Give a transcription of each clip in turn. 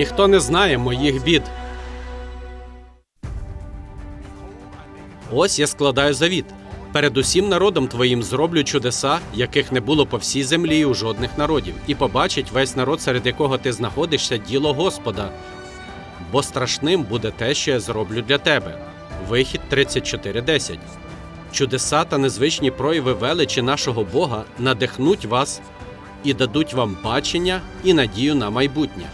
Ніхто не знає моїх бід. Ось я складаю завіт. Перед усім народом твоїм зроблю чудеса, яких не було по всій землі у жодних народів, і побачить весь народ, серед якого ти знаходишся, діло Господа. Бо страшним буде те, що я зроблю для тебе. Вихід 34.10. Чудеса та незвичні прояви величі нашого Бога надихнуть вас і дадуть вам бачення і надію на майбутнє.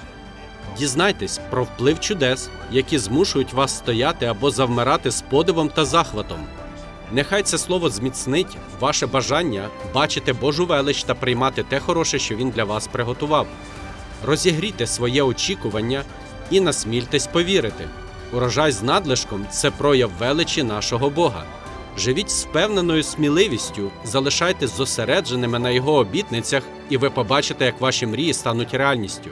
Дізнайтесь про вплив чудес, які змушують вас стояти або завмирати з подивом та захватом. Нехай це слово зміцнить ваше бажання бачити Божу велич та приймати те хороше, що він для вас приготував. Розігрійте своє очікування і насмільтесь повірити. Урожай з надлишком це прояв величі нашого Бога. Живіть з впевненою сміливістю, залишайтесь зосередженими на його обітницях, і ви побачите, як ваші мрії стануть реальністю.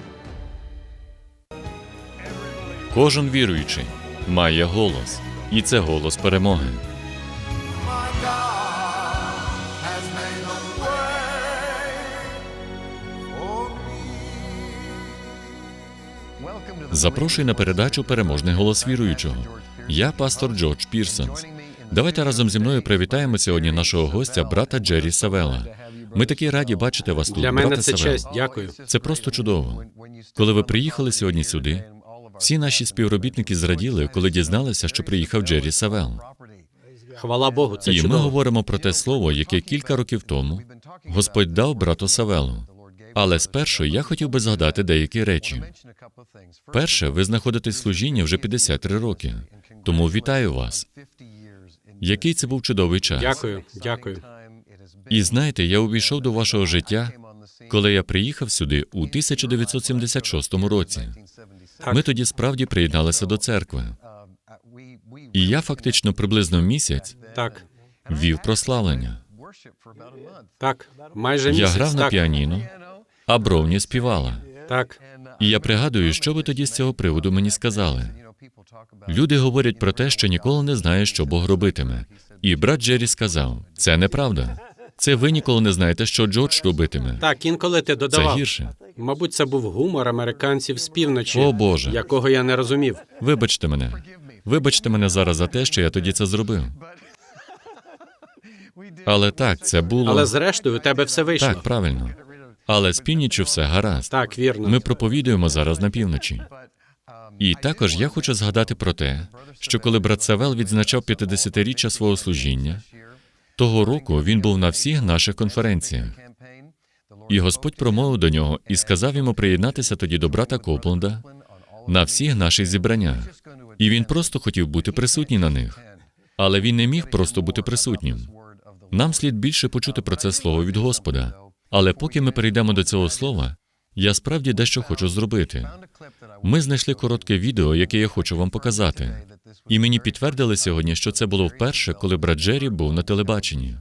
Кожен віруючий має голос, і це голос перемоги. Запрошую на передачу Переможний голос віруючого. Я пастор Джордж Пірсонс. Давайте разом зі мною привітаємо сьогодні нашого гостя, брата Джері Савела. Ми такі раді бачити вас тут. Для мене брате це Савел. честь. Дякую. Це просто чудово. Коли ви приїхали сьогодні сюди, всі наші співробітники зраділи, коли дізналися, що приїхав Джері Савел. Хвала Богу, це І ми говоримо про те слово, яке кілька років тому Господь дав брату Савелу. Але спершу я хотів би згадати деякі речі. Перше, ви знаходитесь в служінні вже 53 роки. Тому вітаю вас. Який це був чудовий час. Дякую, дякую. І знаєте, я увійшов до вашого життя, коли я приїхав сюди у 1976 році. Ми тоді справді приєдналися до церкви. І я фактично приблизно місяць Так, вів прославлення. так, майже Я місяць. грав на так, піаніно, а Бровні співала. Так, І я пригадую, що ви тоді з цього приводу мені сказали. Люди говорять про те, що ніколи не знають, що Бог робитиме. І брат Джері сказав: це неправда. Це ви ніколи не знаєте, що Джордж робитиме. так, інколи ти Це гірше. Мабуть, це був гумор американців з півночі, О, Боже. якого я не розумів. Вибачте мене. Вибачте мене зараз за те, що я тоді це зробив. Але так, це було Але зрештою у тебе все вийшло. так, правильно. Але з північчю все гаразд. Так, вірно. Ми проповідуємо зараз на півночі. І також я хочу згадати про те, що коли брат Савел відзначав 50-річчя свого служіння, того року він був на всіх наших конференціях. І Господь промовив до нього і сказав йому приєднатися тоді до брата Копленда на всіх наших зібраннях. І він просто хотів бути присутній на них. Але він не міг просто бути присутнім. Нам слід більше почути про це слово від Господа. Але поки ми перейдемо до цього слова, я справді дещо хочу зробити. Ми знайшли коротке відео, яке я хочу вам показати. І мені підтвердили сьогодні, що це було вперше, коли брат Джері був на телебаченні.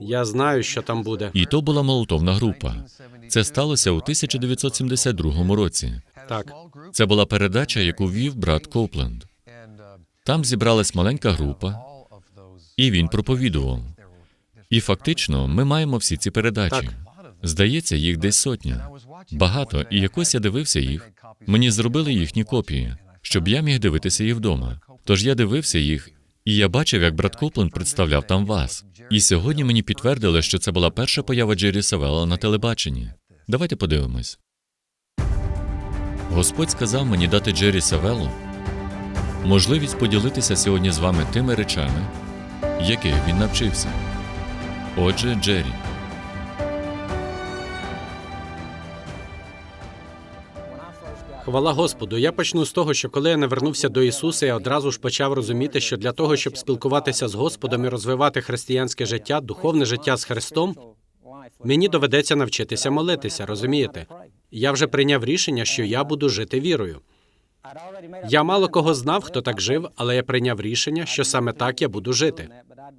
Я знаю, що там буде. І то була молотовна група. Це сталося у 1972 році. Так, Це була передача, яку вів брат Копленд. Там зібралась маленька група, і він проповідував. І фактично ми маємо всі ці передачі. Так. Здається, їх десь сотня. Багато, і якось я дивився їх. Мені зробили їхні копії, щоб я міг дивитися їх вдома. Тож я дивився їх, і я бачив, як брат Копленд представляв там вас. І сьогодні мені підтвердили, що це була перша поява Джері Савела на телебаченні. Давайте подивимось. Господь сказав мені дати Джері Савелу можливість поділитися сьогодні з вами тими речами, яких він навчився. Отже, Джері, хвала Господу. Я почну з того, що коли я навернувся до Ісуса, я одразу ж почав розуміти, що для того, щоб спілкуватися з Господом і розвивати християнське життя, духовне життя з Христом, мені доведеться навчитися молитися. Розумієте? Я вже прийняв рішення, що я буду жити вірою. Я мало кого знав, хто так жив, але я прийняв рішення, що саме так я буду жити.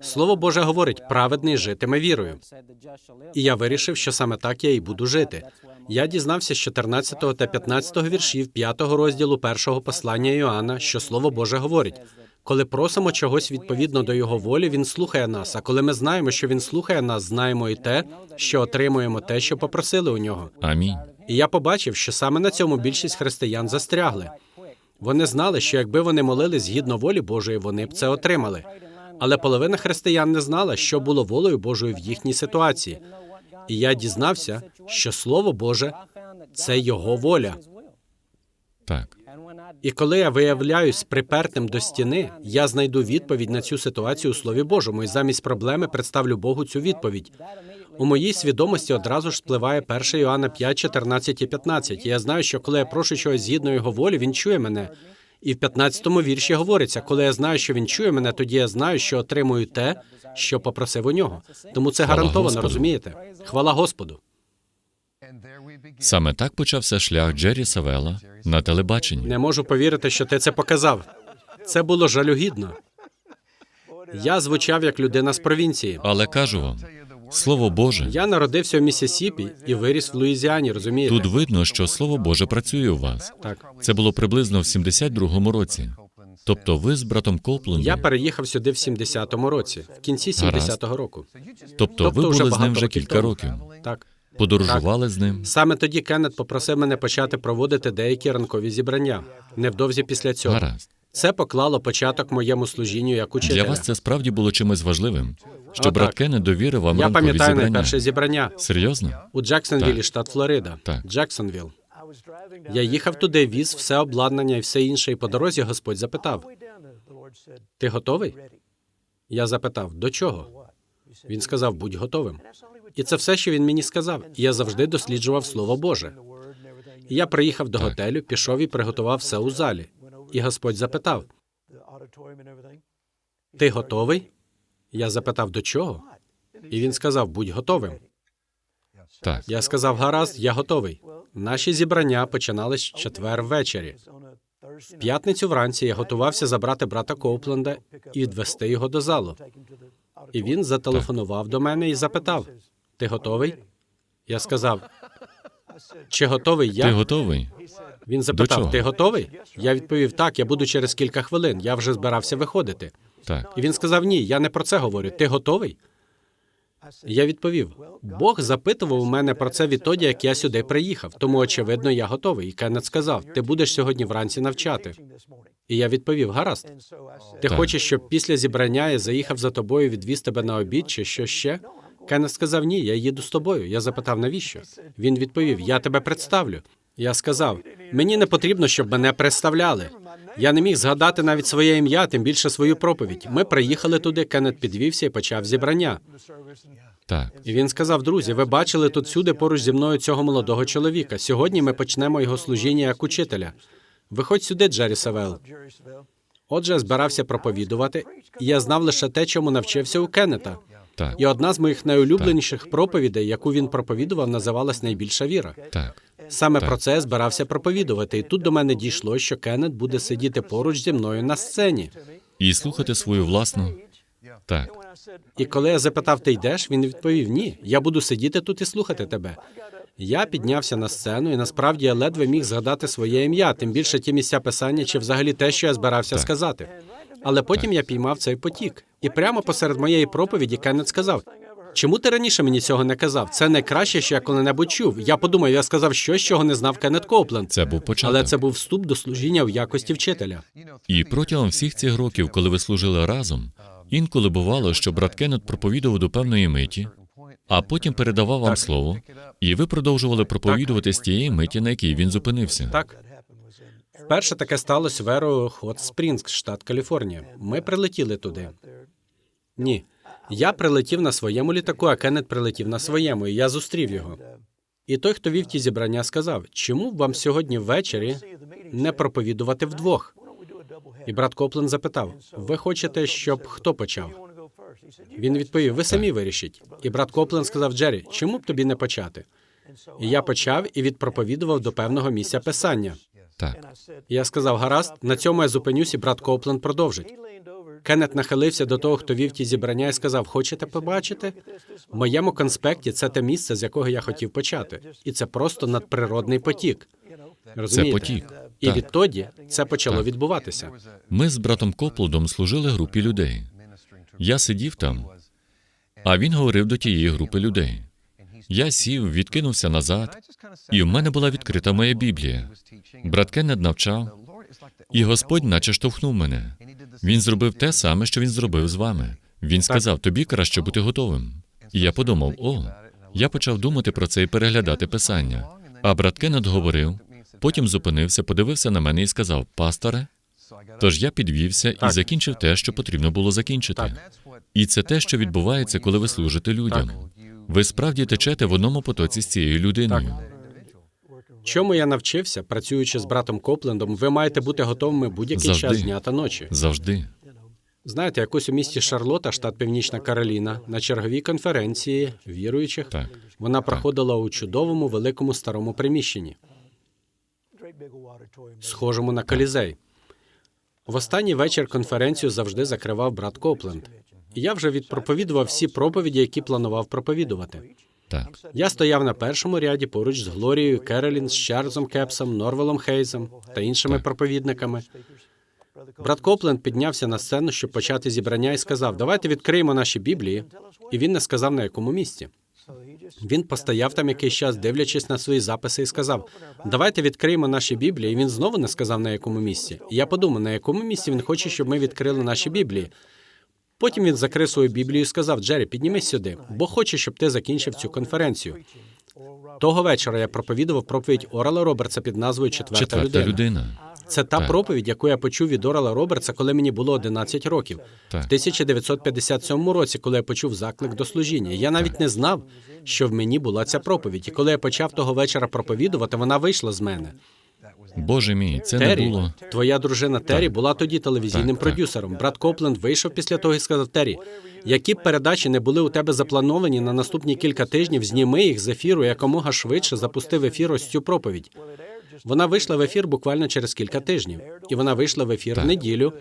Слово Боже говорить, праведний житиме вірою. І я вирішив, що саме так я і буду жити. Я дізнався з 14 та 15 віршів 5 розділу першого послання Іоанна, що Слово Боже говорить. Коли просимо чогось відповідно до його волі, він слухає нас. А коли ми знаємо, що він слухає нас, знаємо і те, що отримуємо те, що попросили у нього. амінь. І я побачив, що саме на цьому більшість християн застрягли. Вони знали, що якби вони молились згідно волі Божої, вони б це отримали. Але половина християн не знала, що було волею Божою в їхній ситуації. І я дізнався, що Слово Боже це його воля. Так. І коли я виявляюсь припертим до стіни, я знайду відповідь на цю ситуацію у Слові Божому, і замість проблеми представлю Богу цю відповідь. У моїй свідомості одразу ж спливає 1 Іоанна 5, 14 і 15. І я знаю, що коли я прошу чогось згідно його волі, він чує мене. І в 15-му вірші говориться: коли я знаю, що він чує мене, тоді я знаю, що отримую те, що попросив у нього. Тому це Хвала гарантовано, Господу. розумієте? Хвала Господу. Саме так почався шлях Джері Савела на телебаченні. Не можу повірити, що ти це показав. Це було жалюгідно. Я звучав як людина з провінції. Але кажу вам, Слово Боже, Я народився в Місісіпі і виріс в Луїзіані, розумієте? тут видно, що Слово Боже працює у вас. Так. Це було приблизно в 72-му році. Тобто ви з братом Я переїхав сюди в 70-му році, в кінці 70-го року. тобто ви тобто вже були з ним вже кілька років. Так. Подорожували з ним. Саме тоді Кеннет попросив мене почати проводити деякі ранкові зібрання. Невдовзі після цього. Гаразд. Це поклало початок моєму служінню як Для вас це справді було чимось важливим, що О, брат так. Кеннет довірив вам Я ранкові пам'ятаю зібрання. найперше зібрання Серйозно? у Джексонвілі, Так. штат Флорида. Так. Джексонвіл. Я їхав туди, віз все обладнання і все інше, і по дорозі Господь запитав: Ти готовий? Я запитав, до чого? Він сказав, будь готовим. І це все, що він мені сказав. І я завжди досліджував Слово Боже. І я приїхав до готелю, пішов і приготував все у залі. І Господь запитав: Ти готовий? Я запитав, до чого? І він сказав, будь готовим. Так. Я сказав, гаразд, я готовий. Наші зібрання починались в четвер ввечері. В п'ятницю вранці я готувався забрати брата Коупленда і відвести його до залу. І він зателефонував до мене і запитав: Ти готовий? Я сказав: Чи готовий я? Ти готовий? Він До запитав: чого? Ти готовий? Я відповів: Так, я буду через кілька хвилин. Я вже збирався виходити. Так. І він сказав: Ні, я не про це говорю. Ти готовий? Я відповів: Бог запитував у мене про це відтоді, як я сюди приїхав. Тому, очевидно, я готовий. І Кеннет сказав: Ти будеш сьогодні вранці навчати. І я відповів: Гаразд. Ти Так. хочеш, щоб після зібрання я заїхав за тобою, відвіз тебе на обід чи що ще? Кеннет сказав: Ні, я їду з тобою. Я запитав, навіщо? Він відповів: Я тебе представлю. Я сказав: мені не потрібно, щоб мене представляли. Я не міг згадати навіть своє ім'я, тим більше свою проповідь. Ми приїхали туди, Кеннет підвівся і почав зібрання. Так. І він сказав: друзі, ви бачили тут всюди поруч зі мною цього молодого чоловіка. Сьогодні ми почнемо його служіння як учителя. Виходь сюди, Джері Савел. Отже, збирався проповідувати, і я знав лише те, чому навчився у Кеннета. Так. І одна з моїх найулюбленіших проповідей, яку він проповідував, називалась Найбільша віра. Так. Саме Так. про це я збирався проповідувати, і тут до мене дійшло, що Кеннет буде сидіти поруч зі мною на сцені. І слухати свою власну. Так. І коли я запитав, ти йдеш, він відповів: Ні, я буду сидіти тут і слухати тебе. Я піднявся на сцену, і насправді я ледве міг згадати своє ім'я, тим більше ті місця писання, чи взагалі те, що я збирався Так. сказати. Але потім я піймав цей потік. І прямо посеред моєї проповіді Кеннет сказав: Чому ти раніше мені цього не казав? Це найкраще, що я коли-небудь чув. Я подумав, я сказав щось, чого не знав Кеннет Копленд. Це був початок. Але це був вступ до служіння в якості вчителя. І протягом всіх цих років, коли ви служили разом, інколи бувало, що брат Кеннет проповідував до певної миті, а потім передавав вам слово, і ви продовжували проповідувати з тієї миті, на якій він зупинився. Так. Вперше таке сталося в еру Хот Спрінгс, штат Каліфорнія. Ми прилетіли туди. Ні. Я прилетів на своєму літаку, а Кеннет прилетів на своєму, і я зустрів його. І той, хто вів ті зібрання, сказав: чому б вам сьогодні ввечері не проповідувати вдвох? І брат Коплен запитав: Ви хочете, щоб хто почав? Він відповів: Ви самі вирішіть. І брат Коплен сказав: Джері, чому б тобі не почати? І я почав і відпроповідував до певного місця писання. Так. Я сказав, гаразд, на цьому я зупинюсь, і брат Коплен продовжить. Кеннет нахилився до того, хто вів ті зібрання, і сказав: Хочете побачити? В моєму конспекті це те місце, з якого я хотів почати. І це просто надприродний потік. Це потік. І Так. відтоді це почало Так. відбуватися. Ми з братом Коплдом служили групі людей. Я сидів там, а він говорив до тієї групи людей. Я сів, відкинувся назад, і в мене була відкрита моя Біблія. Брат Кеннет навчав, і Господь наче штовхнув мене. Він зробив те саме, що він зробив з вами. Він сказав: тобі краще бути готовим. І я подумав: о, я почав думати про це і переглядати писання. А брат Кеннет говорив, потім зупинився, подивився на мене і сказав: Пасторе, тож я підвівся і закінчив те, що потрібно було закінчити. І це те, що відбувається, коли ви служите людям. Ви справді течете в одному потоці з цією людиною. Чому я навчився, працюючи з братом Коплендом, ви маєте бути готовими будь-який час дня та ночі. Завжди. Знаєте, якось у місті Шарлота, штат Північна Кароліна, на черговій конференції віруючих, Так. вона проходила у чудовому великому старому приміщенні, схожому на колізей. В останній вечір конференцію завжди закривав брат Копленд. І я вже відпроповідував всі проповіді, які планував проповідувати. Так. Я стояв на першому ряді поруч з Глорією Керолін, з Чарльзом Кепсом, Норвелом Хейзом та іншими Так. проповідниками. Брат Копленд піднявся на сцену, щоб почати зібрання, і сказав: Давайте відкриємо наші Біблії. І він не сказав на якому місці. Він постояв там якийсь час, дивлячись на свої записи, і сказав: Давайте відкриємо наші Біблії. І він знову не сказав на якому місці. І я подумав, на якому місці він хоче, щоб ми відкрили наші Біблії. Потім він закрив свою Біблію і сказав: Джері, піднімись сюди, бо хочу, щоб ти закінчив цю конференцію. Того вечора я проповідував проповідь Орала Робертса під назвою Четверта, Четверта людина. людина. Це та Так. проповідь, яку я почув від Орала Робертса, коли мені було 11 років. Так. В 1957 році, коли я почув заклик до служіння. Я навіть не знав, що в мені була ця проповідь. І коли я почав того вечора проповідувати, вона вийшла з мене. Боже мій, це не було. твоя дружина Террі була тоді телевізійним Так, так. продюсером. Брат Копленд вийшов після того і сказав: Террі, які б передачі не були у тебе заплановані на наступні кілька тижнів, зніми їх з ефіру якомога швидше запусти в ефір ось цю проповідь. Вона вийшла в ефір буквально через кілька тижнів, і вона вийшла в ефір Так. неділю,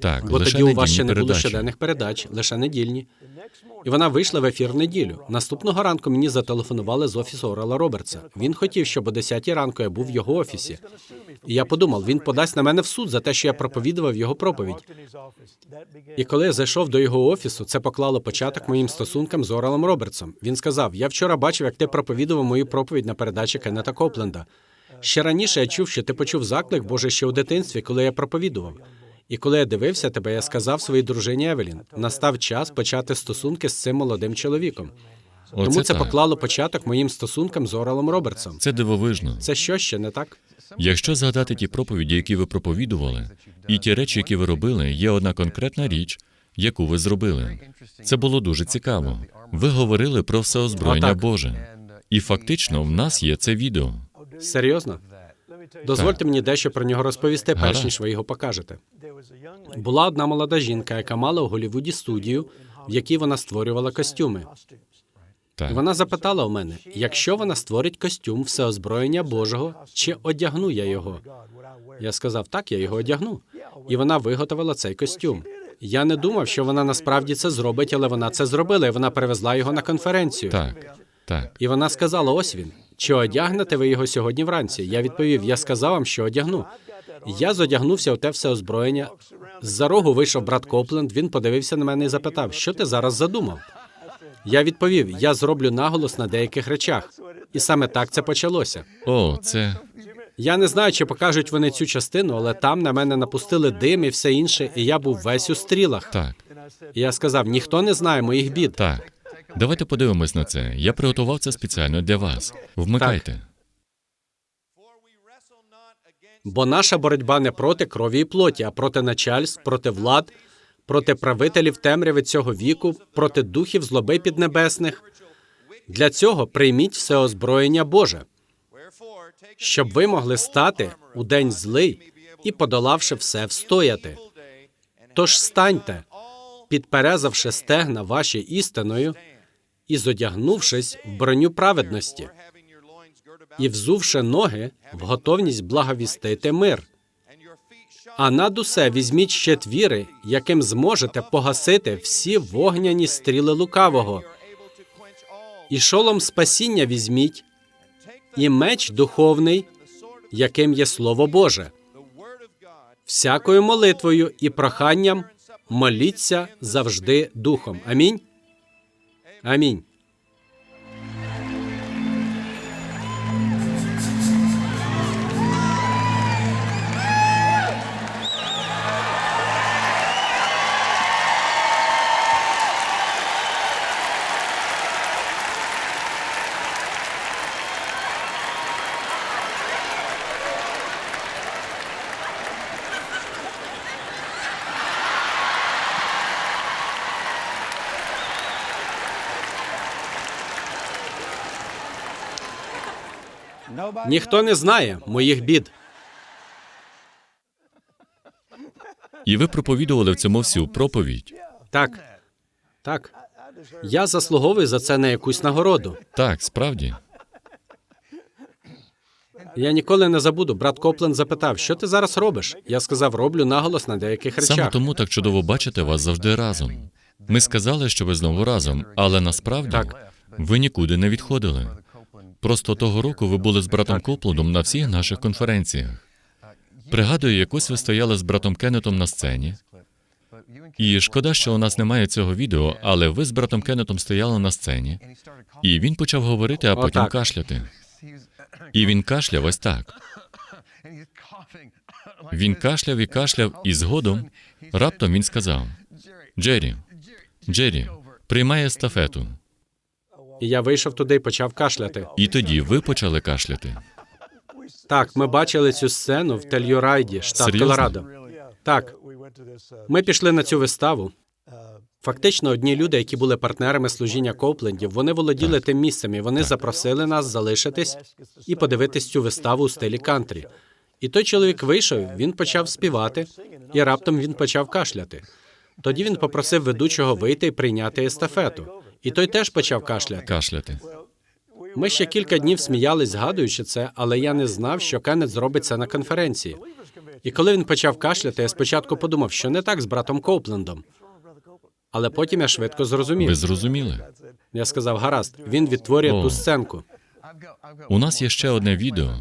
Так, бо лише тоді у вас ще не було передачі. щоденних передач, лише недільні. І вона вийшла в ефір в неділю. Наступного ранку мені зателефонували з офісу Орала Робертса. Він хотів, щоб о 10 ранку я був в його офісі. І я подумав, він подасть на мене в суд за те, що я проповідував його проповідь. І коли я зайшов до його офісу, це поклало початок моїм стосункам з Оралом Робертсом. Він сказав: Я вчора бачив, як ти проповідував мою проповідь на передачі Кеннета Копленда. Ще раніше я чув, що ти почув заклик Боже ще у дитинстві, коли я проповідував. І коли я дивився тебе, я сказав своїй дружині Евелін: настав час почати стосунки з цим молодим чоловіком. Оце Тому це так. поклало початок моїм стосункам з Оралом Робертсом. Це дивовижно. Це що ще не так? Якщо згадати ті проповіді, які ви проповідували, і ті речі, які ви робили, є одна конкретна річ, яку ви зробили. Це було дуже цікаво. Ви говорили про всеозброєння Отак. Боже. І фактично в нас є це відео. Серйозно? Дозвольте мені дещо про нього розповісти, перш ніж ви його покажете. Була одна молода жінка, яка мала у Голлівуді студію, в якій вона створювала костюми. І Так. вона запитала у мене: якщо вона створить костюм всеозброєння Божого, чи одягну я його? Я сказав, так, я його одягну. І вона виготовила цей костюм. Я не думав, що вона насправді це зробить, але вона це зробила, і вона привезла його на конференцію. Так. Так. І вона сказала: ось він. Чи одягнете ви його сьогодні вранці? Я відповів: я сказав вам, що одягну. Я зодягнувся у те все озброєння. З-за рогу вийшов брат Копленд. Він подивився на мене і запитав, що ти зараз задумав. Я відповів: я зроблю наголос на деяких речах. І саме так це почалося. О, це Я не знаю, чи покажуть вони цю частину, але там на мене напустили дим і все інше, і я був весь у стрілах. так. І я сказав: ніхто не знає моїх бід. Так. Давайте подивимось на це. Я приготував це спеціально для вас. Вмикайте. Бо наша боротьба не проти крові і плоті, а проти начальств, проти влад, проти правителів темряви цього віку, проти духів злоби піднебесних. Для цього прийміть все озброєння Боже, щоб ви могли стати у день злий і, подолавши все, встояти. Тож станьте, підперезавши стегна ваші істиною і зодягнувшись в броню праведності, і взувши ноги в готовність благовістити мир. А над усе візьміть щит віри, яким зможете погасити всі вогняні стріли лукавого. І шолом спасіння візьміть, і меч духовний, яким є Слово Боже. Всякою молитвою і проханням моліться завжди духом. Амінь. Амінь. Ніхто не знає моїх бід. І ви проповідували в цьому всю проповідь. Так. Так. Я заслуговую за це на якусь нагороду. Так, справді. Я ніколи не забуду. Брат Коплен запитав, що ти зараз робиш? Я сказав, роблю наголос на деяких Саме тому так чудово бачити вас завжди разом. Ми сказали, що ви знову разом, але насправді Так. ви нікуди не відходили. Просто того року ви були з братом Коплендом на всіх наших конференціях. Пригадую, якось ви стояли з братом Кеннетом на сцені. І шкода, що у нас немає цього відео, але ви з братом Кеннетом стояли на сцені, і він почав говорити, а потім Отак. кашляти. І він кашляв ось так. Він кашляв і кашляв, і згодом раптом він сказав: Джері, Джері, приймай естафету. І я вийшов туди і почав кашляти. І тоді ви почали кашляти. Так, ми бачили цю сцену в Тельюрайді, штат Серйозно? Колорадо. Так, ми пішли на цю виставу. Фактично, одні люди, які були партнерами служіння Коплендів, вони володіли тим місцем, і вони запросили нас залишитись і подивитись цю виставу у стилі кантрі. І той чоловік вийшов, він почав співати, і раптом він почав кашляти. Тоді він попросив ведучого вийти і прийняти естафету. І той теж почав кашляти. Кашляти. Ми ще кілька днів сміялись, згадуючи це, але я не знав, що Кеннет зробить це на конференції. І коли він почав кашляти, я спочатку подумав, що не так з братом Коуплендом. Але потім я швидко зрозумів. Ви зрозуміли? Я сказав, гаразд, він відтворює О. ту сценку. У нас є ще одне відео.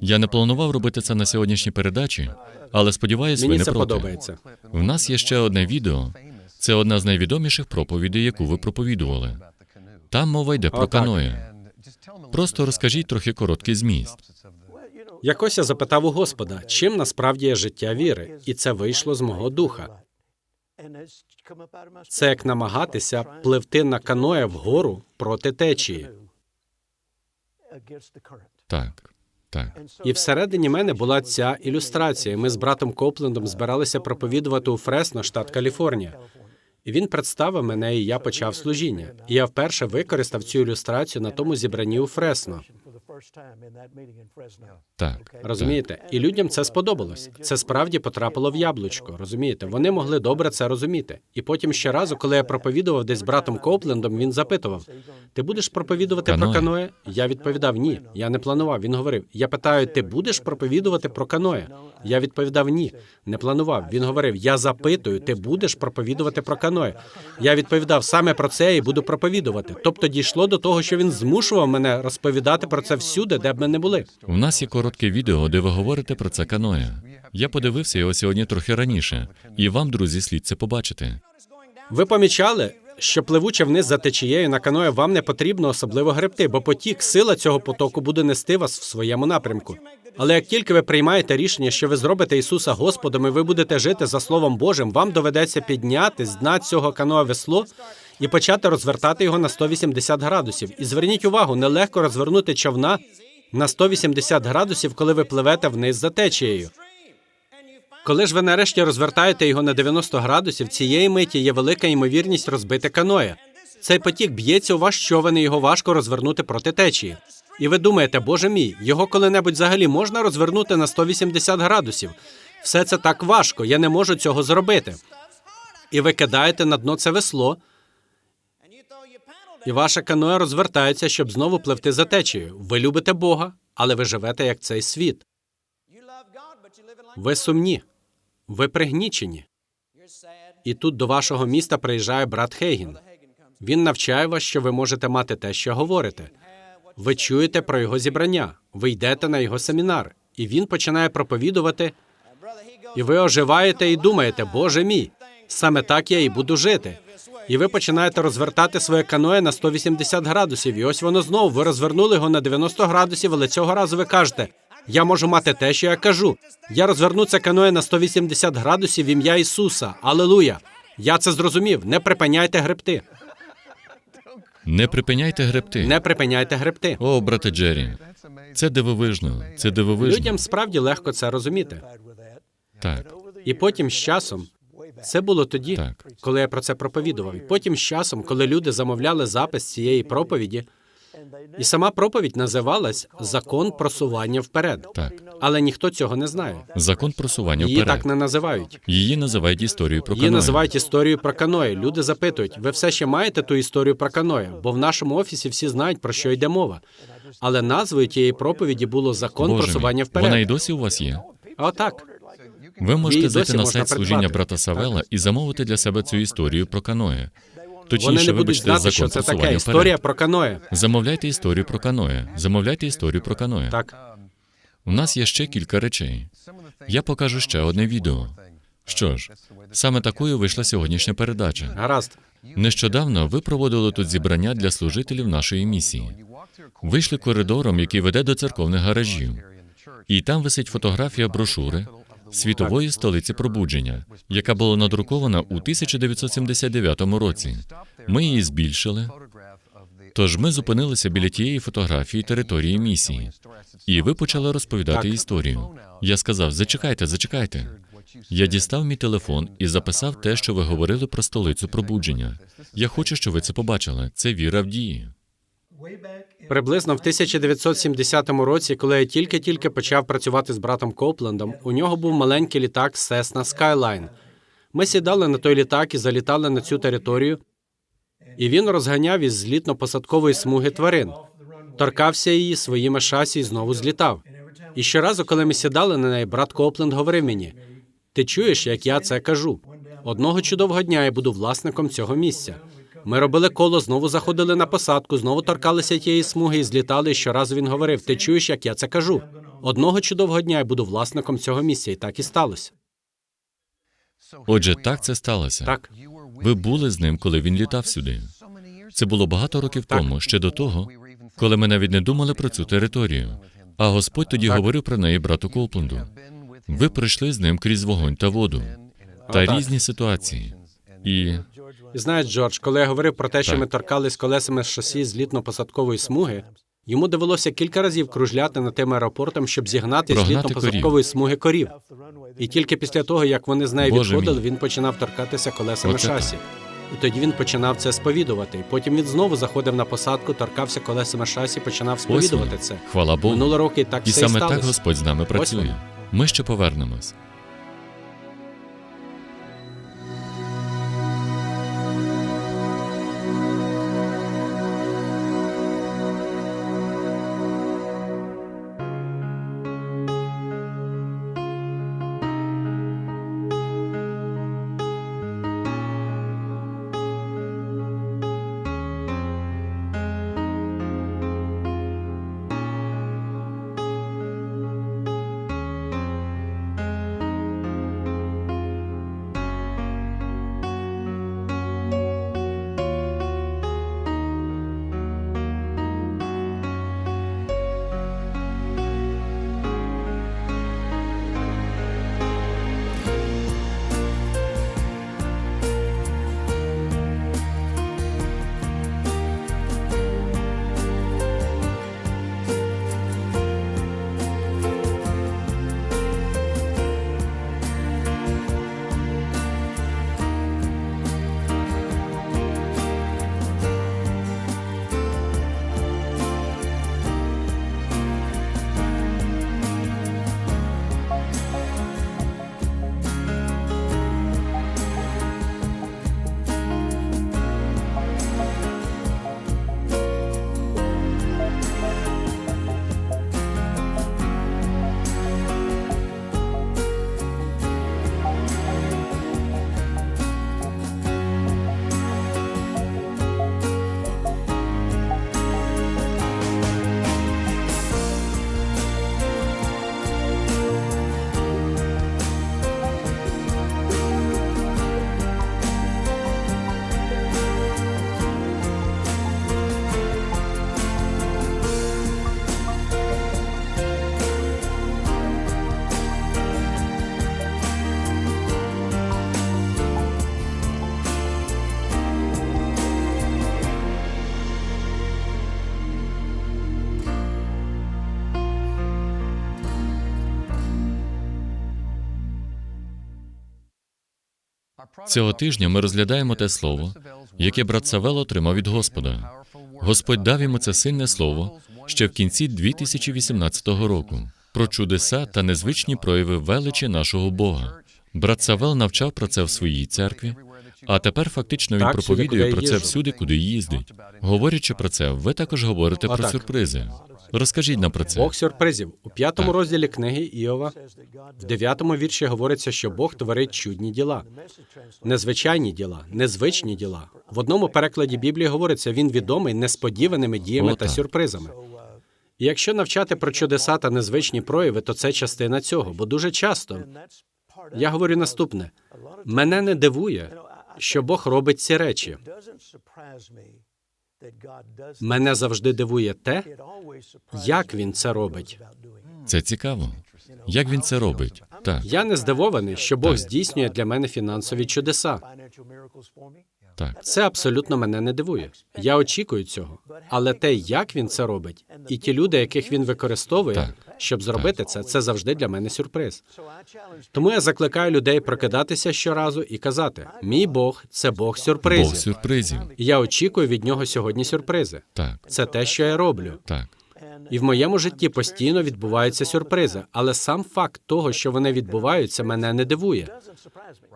Я не планував робити це на сьогоднішній передачі, але сподіваюсь, ви Мені не це проти. подобається. В нас є ще одне відео. Це одна з найвідоміших проповідей, яку ви проповідували. Там мова йде про каное. Просто розкажіть трохи короткий зміст. Якось я запитав у Господа, чим насправді є життя віри, і це вийшло з мого духа. Це як намагатися пливти на каное вгору проти течії. Так, так. І всередині мене була ця ілюстрація. Ми з братом Коплендом збиралися проповідувати у Фресно, штат Каліфорнія. І він представив мене, і я почав служіння. І я вперше використав цю ілюстрацію на тому зібранні у Фресно. Так, Розумієте? І людям це сподобалось. Це справді потрапило в яблучко. Розумієте? Вони могли добре це розуміти. І потім ще разу, коли я проповідував десь з братом Коплендом, він запитував: Ти будеш проповідувати про Каное? каное? Я відповідав: Ні, я не планував. Він говорив: Я питаю, ти будеш проповідувати про каное? Я відповідав: Ні, не планував. Він говорив: Я запитую, ти будеш проповідувати про каное? Я відповідав саме про це і буду проповідувати. Тобто дійшло до того, що він змушував мене розповідати про це всюди, де б ми не були. У нас є коротке відео, де ви говорите про це каное. Я подивився його сьогодні трохи раніше, і вам, друзі, слід це побачити. Ви помічали, що пливучи вниз за течією на каное, вам не потрібно особливо гребти, бо потік, сила цього потоку буде нести вас в своєму напрямку. Але як тільки ви приймаєте рішення, що ви зробите Ісуса Господом, і ви будете жити за Словом Божим, вам доведеться підняти з дна цього каноа весло і почати розвертати його на 180 градусів. І зверніть увагу, нелегко розвернути човна на 180 градусів, коли ви пливете вниз за течією. Коли ж ви нарешті розвертаєте його на 90 градусів, цієї миті є велика ймовірність розбити каноє. Цей потік б'ється у ваш човен, і його важко розвернути проти течії. І ви думаєте, боже мій, його коли-небудь взагалі можна розвернути на 180 градусів. Все це так важко, я не можу цього зробити. І ви кидаєте на дно це весло, і ваше каноє розвертається, щоб знову пливти за течією. Ви любите Бога, але ви живете як цей світ. Ви сумні, ви пригнічені. І тут до вашого міста приїжджає брат Хейгін. Він навчає вас, що ви можете мати те, що говорите. Ви чуєте про його зібрання, ви йдете на його семінар, і він починає проповідувати, і ви оживаєте і думаєте, Боже мій, саме так я і буду жити. І ви починаєте розвертати своє каноє на 180 градусів. І ось воно знову. Ви розвернули його на 90 градусів, але цього разу ви кажете: я можу мати те, що я кажу. Я розверну це каноє на 180 градусів в ім'я Ісуса. Алелуя! Я це зрозумів. Не припиняйте гребти. Не припиняйте гребти. Не припиняйте гребти. О, брате Джері, це дивовижно. Це дивовижно. Людям справді легко це розуміти. Так, І потім з часом це було тоді, Так. коли я про це проповідував. І потім з часом, коли люди замовляли запис цієї проповіді, І сама проповідь називалась Закон просування вперед. Так. Але ніхто цього не знає. Закон просування Її вперед. так не називають. Її називають історією про Її називають історією про каної. Люди запитують: ви все ще маєте ту історію про каної? Бо в нашому офісі всі знають про що йде мова. Але назвою тієї проповіді було закон Боже просування мій, вона і досі у вас є. Отак. Ви можете зайти на сайт служіння брата Савела і замовити для себе цю історію про каное. Вони Точніше, не будуть вибачте, знати, закон що це просування таке. вперед. Історія про каної. Замовляйте історію про каное. Замовляйте історію про каное. Так. У нас є ще кілька речей. Я покажу ще одне відео. Що ж, саме такою вийшла сьогоднішня передача. Гаразд. Нещодавно ви проводили тут зібрання для служителів нашої місії. Вийшли коридором, який веде до церковних гаражів, і там висить фотографія брошури світової столиці пробудження, яка була надрукована у 1979 році. Ми її збільшили. Тож ми зупинилися біля тієї фотографії території місії, і ви почали розповідати історію. Я сказав: зачекайте, зачекайте. Я дістав мій телефон і записав те, що ви говорили про столицю пробудження. Я хочу, щоб ви це побачили. Це віра в дії. Приблизно в 1970 році, коли я тільки-тільки почав працювати з братом Коплендом, у нього був маленький літак Cessna Skyline. Ми сідали на той літак і залітали на цю територію, і він розганяв із злітно-посадкової смуги тварин, торкався її своїми шасі і знову злітав. І щоразу, коли ми сідали на неї, брат Копленд говорив мені: ти чуєш, як я це кажу? Одного чудового дня я буду власником цього місця. Ми робили коло, знову заходили на посадку, знову торкалися тієї смуги і злітали. І щоразу він говорив: Ти чуєш, як я це кажу? Одного чудового дня я буду власником цього місця, і так і сталося. Отже, так це сталося. Так, Ви були з ним, коли він літав сюди. Це було багато років Так. тому, ще до того, коли ми навіть не думали про цю територію. А Господь тоді Так. говорив про неї брату Колпленду. Ви пройшли з ним крізь вогонь та воду та Отак. різні ситуації. І і знаєш, Джордж, коли я говорив про те, що ми торкались колесами з шасі злітно-посадкової смуги, йому довелося кілька разів кружляти над тим аеропортом, щоб зігнати з Прогнати злітно-посадкової смуги корів. І тільки після того, як вони з нею Боже відходили, мій. він починав торкатися колесами Оце шасі. І тоді він починав це сповідувати. І потім він знову заходив на посадку, торкався колесами шасі, починав ось сповідувати воно. це. Хвала Богу. Минуло роки так І все саме і сталося. так Господь з нами працює. Ми ще повернемось. Цього тижня ми розглядаємо те слово, яке брат Савел отримав від Господа. Господь дав йому це сильне слово ще в кінці 2018 року про чудеса та незвичні прояви величі нашого Бога. Брат Савел навчав про це в своїй церкві, а тепер фактично він Так, проповідує про це всюди, куди їздить. Говорячи про це, ви також говорите про сюрпризи. Розкажіть нам про це. Бог сюрпризів у п'ятому Так. розділі книги Іова в дев'ятому вірші говориться, що Бог творить чудні діла, незвичайні діла, незвичні діла. В одному перекладі Біблії говориться, він відомий несподіваними діями О, та сюрпризами. І якщо навчати про чудеса та незвичні прояви, то це частина цього, бо дуже часто я говорю наступне: мене не дивує, що Бог робить ці речі. Мене завжди дивує те, як він це робить. Це цікаво. Як він це робить? Так, Я не здивований, що Бог Так. здійснює для мене фінансові чудеса. Так. Це абсолютно мене не дивує. Я очікую цього. Але те, як він це робить, і ті люди, яких він використовує, Так. щоб зробити це, це завжди для мене сюрприз. Тому я закликаю людей прокидатися щоразу і казати: мій Бог це Бог Бог сюрпризів. сюрпризів. Я очікую від нього сьогодні сюрпризи. Так, Це те, що я роблю. так. І в моєму житті постійно відбуваються сюрпризи, але сам факт того, що вони відбуваються, мене не дивує.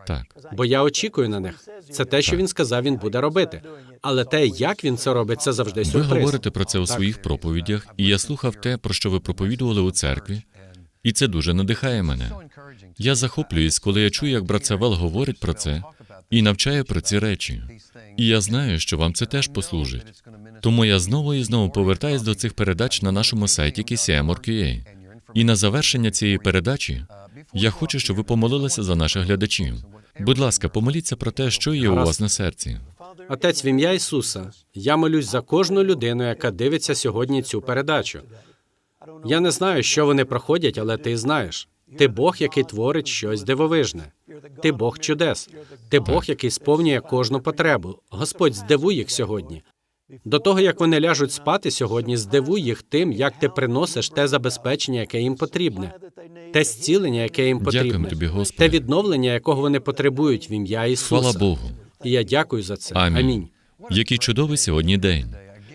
Так, Бо я очікую на них. Це те, що він сказав, він буде робити. Але те, як він це робить, це завжди ви говорите про це у своїх проповідях, і я слухав те, про що ви проповідували у церкві, і це дуже надихає мене. Я захоплююсь, коли я чую, як брат Савел говорить про це і навчає про ці речі. І я знаю, що вам це теж послужить. Тому я знову і знову повертаюсь до цих передач на нашому сайті KCM.org.ua. І на завершення цієї передачі я хочу, щоб ви помолилися за наших глядачів. Будь ласка, помоліться про те, що є у вас на серці. Отець, в ім'я Ісуса, я молюсь за кожну людину, яка дивиться сьогодні цю передачу. Я не знаю, що вони проходять, але ти знаєш. Ти Бог, який творить щось дивовижне. Ти Бог чудес. Ти Бог, який сповнює кожну потребу. Господь, здивуй їх сьогодні. До того, як вони ляжуть спати сьогодні, здивуй їх тим, як ти приносиш те забезпечення, яке їм потрібне, те зцілення, яке їм потрібне, Дякуємо тобі, те відновлення, якого вони потребують в ім'я Ісуса. Хвала Богу. І я дякую за це. Амінь. Амінь. Який чудовий сьогодні день.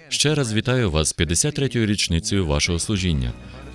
Ще раз вітаю вас з 53-ю річницею вашого служіння.